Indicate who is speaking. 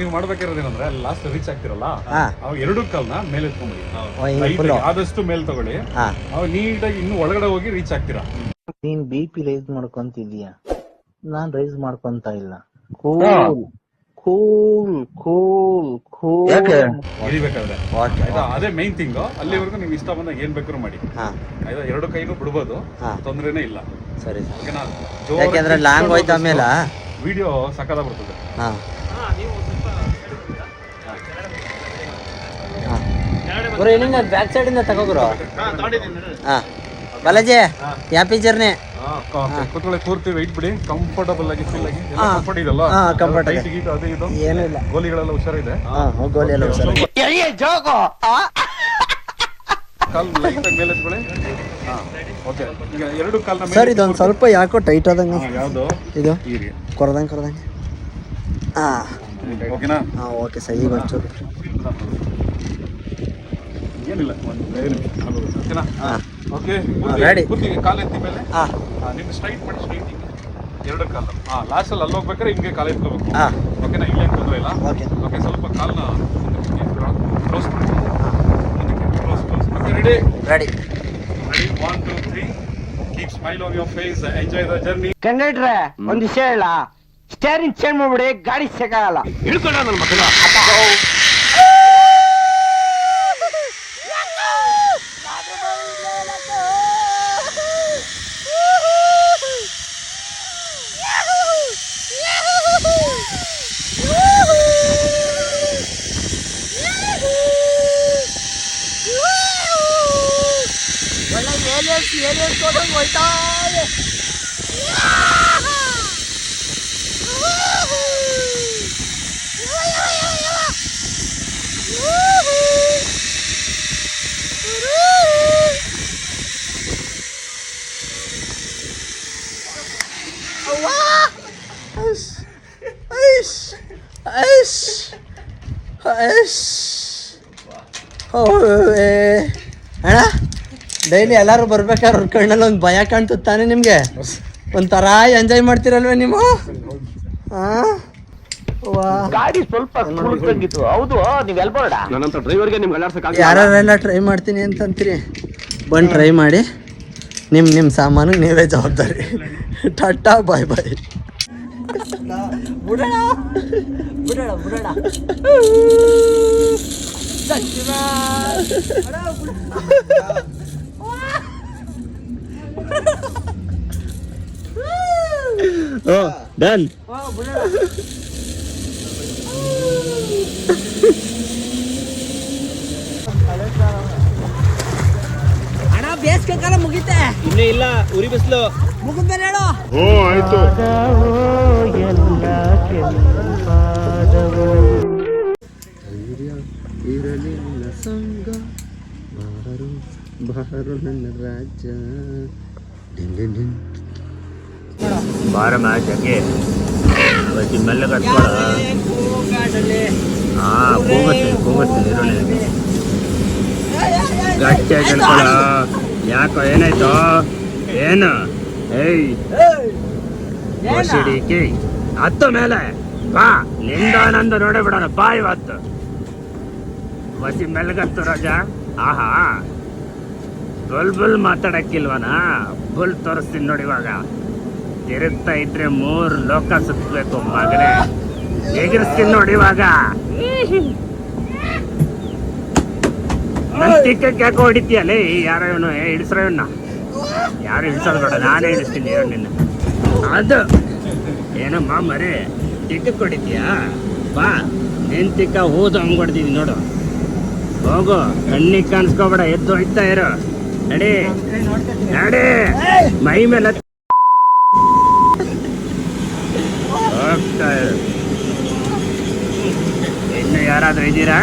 Speaker 1: ನೀವು ಮಾಡ್ಬೇಕಿರೋದೇನಂದ್ರೆ last reach ಆಗ್ತಿರಲ್ಲ. ಅವಾಗ ಎರಡು ಕಾಲ್ನ ಮೇಲೆ ಎತ್ಕೊಂಡ್ಬಿಡಿ. ಆದಷ್ಟು ಮೇಲ್ ತಗೊಳ್ಳಿ. ಅವಾಗ ನೀಟಾಗಿ ಇನ್ನು ಒಳಗಡೆ ಹೋಗಿ ರೀಚ್ ಆಗ್ತೀರಾ?
Speaker 2: ನೀನ್ ಬಿ ಪಿ ರೈಸ್ ಮಾಡ್ಕೊಂತಿದ್ಯಾ? ನಾನ್ ರೈಸ್ ಮಾಡ್ಕೊಂತ ಇಲ್ಲ. ಕೂಲ್ ಕೂಲ್ ಕೂಲ್ ಕೂಲ್
Speaker 1: ಇಳಿಬೇಕಾದ್ರೆ.
Speaker 3: ಓಕೆ
Speaker 1: ಆಯ್ತಾ? ಅದೇ ಮೈನ್ ಥಿಂಗ್ ಅಲ್ಲಿವರೆಗೂ ನೀವು ಇಷ್ಟ ಬಂದಾಗ ಏನ್ ಬೇಕಾದ್ರೂ ಮಾಡಿ.
Speaker 3: ಹಾ.
Speaker 1: ಆಯ್ತಾ? ಎರಡು ಕೈನೂ ಬಿಡ್ಬೋದು. ತೊಂದ್ರೆನೇ ಇಲ್ಲ.
Speaker 3: ಸರಿ ಯಾಕೆಂದ್ರೆ ಲಾಂಗ್ ಹೋಯ್ತಾ ಆಮೇಲೆ
Speaker 1: ವಿಡಿಯೋ ಸಕಾಲ ಬರ್ತದೆ.
Speaker 3: ಗುರು ಇನ್ನಿಂದ ಬ್ಯಾಕ್ ಸೈಡ್ ಇಂದ ತಗೋಗುರು. ಹಾ. ಬಾಲಾಜಿ ಹ್ಯಾಪಿ ಜರ್ನಿ
Speaker 1: ಕೂತ್ಕೊಳ್ಳಿ ಕೂರ್ತಿ ವೈಟ್ ಬಿಡಿ. ಕಂಫರ್ಟಬಲ್ ಆಗಿ ಫೀಲ್ ಆಗಿ.
Speaker 3: ಹಾ.
Speaker 1: ಕಂಫರ್ಟ್ ಇದೆಲ್ಲ
Speaker 3: ಇದೆ.
Speaker 1: ಅದು ಇದು.
Speaker 3: ಏನೂ ಇಲ್ಲ.
Speaker 1: ಗೋಲಿಗಳೆಲ್ಲ ಹುಷಾರಿದೆ.
Speaker 3: ಹಾ ಗೋಲಿ ಎಲ್ಲ ಹುಷಾರಿದೆ.
Speaker 1: ಕಾಲ್ ಲೈಟ್ ಮೇಲೆ ಎತ್ಕೊಳ್ಳಿ. ಹಾ ಓಕೆ ಈಗ ಎರಡು ಕಾಲ್ನ
Speaker 3: ಸರ್ ಇದೊಂದು ಸ್ವಲ್ಪ ಯಾಕೋ ಟೈಟ್ ಆದಂಗ.
Speaker 1: ಯಾವುದು?
Speaker 3: ಇದು?
Speaker 1: ಕೊರದಂಗ
Speaker 3: ಕೊರದಂಗೆ ಕೊರದಂಗೆ. ಹಾ.
Speaker 1: ಓಕೆನಾ
Speaker 3: ಹಾ ಓಕೆ ಸರಿ ಈಗ ಒಂಚೂರು.
Speaker 1: ಏನಿಲ್ಲ ಒಂದು ಐದು ನಿಮಿಷ ಆಗೋದು. ಓಕೆನಾ?
Speaker 3: ಹಾ.
Speaker 1: Okay
Speaker 3: ready.
Speaker 1: ಕೂತಿ ಕಾಲ್ ಎತ್ತಿ ಮೇಲೆ.
Speaker 3: ಹಾ.
Speaker 1: ನಿಮ್ಮ ನಿಮ್ಗೆ ಸ್ಟ್ರೈಟ್ ಮಾಡಿ ಸ್ಟ್ರೈಟ್ ಹಿಂಗೆ. ಎರಡು ಕಾಲು. ಹಾ ಲಾಸ್ಟ್ ಅಲ್ಲಿ ಅಲ್ಲಿ ಹೋಗ್ಬೇಕಾದ್ರೆ ಹಿಂಗೆ ಕಾಲು ಎತ್ಕೋಬೇಕು.
Speaker 3: ಹಾ.
Speaker 1: ಓಕೆನಾ? ಇಲ್ಲೇನು ತೊಂದರೆ ಇಲ್ಲ?
Speaker 3: ಓಕೆ.
Speaker 1: ಓಕೆ ಸ್ವಲ್ಪ ಕಾಲ್ನ ಕ್ಲೋಸ್ ಮಾಡಿ. Close close okay ready
Speaker 3: ready
Speaker 1: ready one two three keep smile on your face enjoy the journey
Speaker 4: ಕಂಡಕ್ಟ್ರೆ ಒಂದ್ ವಿಷಯ ಹೇಳ. ಸ್ಟೇರಿಂಗ್ ಚೇಂಜ್ ಮಾಡ್ಬಿಡಿ ಗಾಡಿ ಸಿಗಲ್ಲ
Speaker 1: ಹಿಡ್ಕೊಂಡ ನನ್ನ ಮಕ್ಕಳ
Speaker 3: phía lên cho nó người ta Ôi, ê, ê, ê, ê, ê, ê, ê, ê, ê, ê, ê, daily ಎಲ್ಲರೂ ಬರ್ಬೇಕಾದ್ರೆ ಅವ್ರ ಕಣ್ಣಲ್ಲಿ ಒಂದು ಭಯ ಕಾಣ್ತದೆ ತಾನೇ ನಿಮಗೆ? ಒಂಥರ ಎಂಜಾಯ್ ಮಾಡ್ತೀರಲ್ವೇ ನೀವು? ಆ? ವಾ.
Speaker 4: ಗಾಡಿ ಸ್ವಲ್ಪ ಹೌದು ನೀವ್ ಎಲ್ಬೋಡ
Speaker 5: ನನ್ನಂತ ಡ್ರೈವರ್ಗೆ ನಿಮ್ಗೆ ಅಲ್ಲಾಡ್ಸಕ್
Speaker 3: ಯಾರೆಲ್ಲ ಟ್ರೈ ಮಾಡ್ತೀನಿ ಅಂತಂತೀರಿ? ಬಂದು ಟ್ರೈ ಮಾಡಿ. ನಿಮ್ಮ ನಿಮ್ಮ ಸಾಮಾನು ನೀವೇ ಜವಾಬ್ದಾರಿ. ಟಾಟಾ ಬಾಯ್ ಬಾಯ್ ಬಿಡೋಣ ಬಿಡೋಣ ಬಿಡೋಣ.
Speaker 5: ಡನ್
Speaker 3: ಅಣ್ಣ ಬೇಸಿಗೆ ಕಾಲ ಮುಗಿತೆ.
Speaker 5: ಇನ್ನೇ ಇಲ್ಲ ಉರಿ ಬಿಸಿಲು.
Speaker 3: ಮುಗಿದ್ಮೇಲೆ ಹೇಳು. ಇರಲಿ ನನ್ನ ಸಂಗ ಬಾರು ಬಾರು ನನ್ನ ರಾಜ.
Speaker 5: ಬಾರ ಮ್ಯಾಚ್ ಹಂಗೆ. ಬಜ್ಜಿ ಮೆಲ್ಲಗೆ ಹತ್ಕೊಳ ಹಾ ಕೂಗಿಸ್ತೀನಿ ಇರೋಣ ಗಟ್ಟಿಯಾಗಿ ಕಟ್ಕೊಳ. ಯಾಕೋ, ಏನಾಯ್ತು? ಏನು? ಏಯ್. ಕೇ. ಹತ್ತು ಮೇಲೆ. ಬಾ. ನಿಂದ ನಂದು ನೋಡೇ ಬಿಡೋಣ. ಬಾ ಇವತ್ತು. ಬಸಿ ಮೆಲ್ಗತ್ತು ರಾಜ. ಆಹಾ. ಬುಲ್ ಬಲ್ ಮಾತಾಡಕ್ಕಿಲ್ವನಾ? ಬಲ್ ತೋರಿಸ್ತೀನಿ ನೋಡಿ ಇವಾಗ. ತಿರುಗ್ತಾ ಇದ್ರೆ ಮೂರ್ ಲೋಕ ಸುತ್ತಬೇಕು ಮಗನೇ. ಎಗರಿಸ್ತೀನಿ ನೋಡಿ ಇವಾಗ. ನನ್ ಹೊಡಿತೀಯಲ್ಲ ಯಾರೋ ಇವನು ಹಿಡಿಸ್ರ ಇವನ್ನ ಯಾರು ಹಿಡಿಸೋದು ಬೇಡ, ನಾನೇ ಹಿಡಿಸ್ತೀನಿ ನಿನ್ನ. ಅದು. ಏನಮ್ಮ ಮರಿ ತಿಕ್ಕಕ್ಕೆ ಹೊಡಿತೀಯಾ ಬಾ, ನಿನ್ ತಿಕ್ಕ ಹೂದು ಹಂಗ್ ಹೊಡ್ತೀನಿ ನೋಡು. ಹೋಗು, ಕಣ್ಣಿಗೆ ಕಾಣಿಸ್ಕೋಬೇಡ, ಎದ್ದು ಹೋಯ್ತಾ ಇರು. ನಡಿ. ನಡಿ. ಮೈ ಮೇಲೆ ಹೋಗ್ತಾ ಇನ್ನು ಯಾರಾದ್ರೂ ಇದ್ದೀರಾ?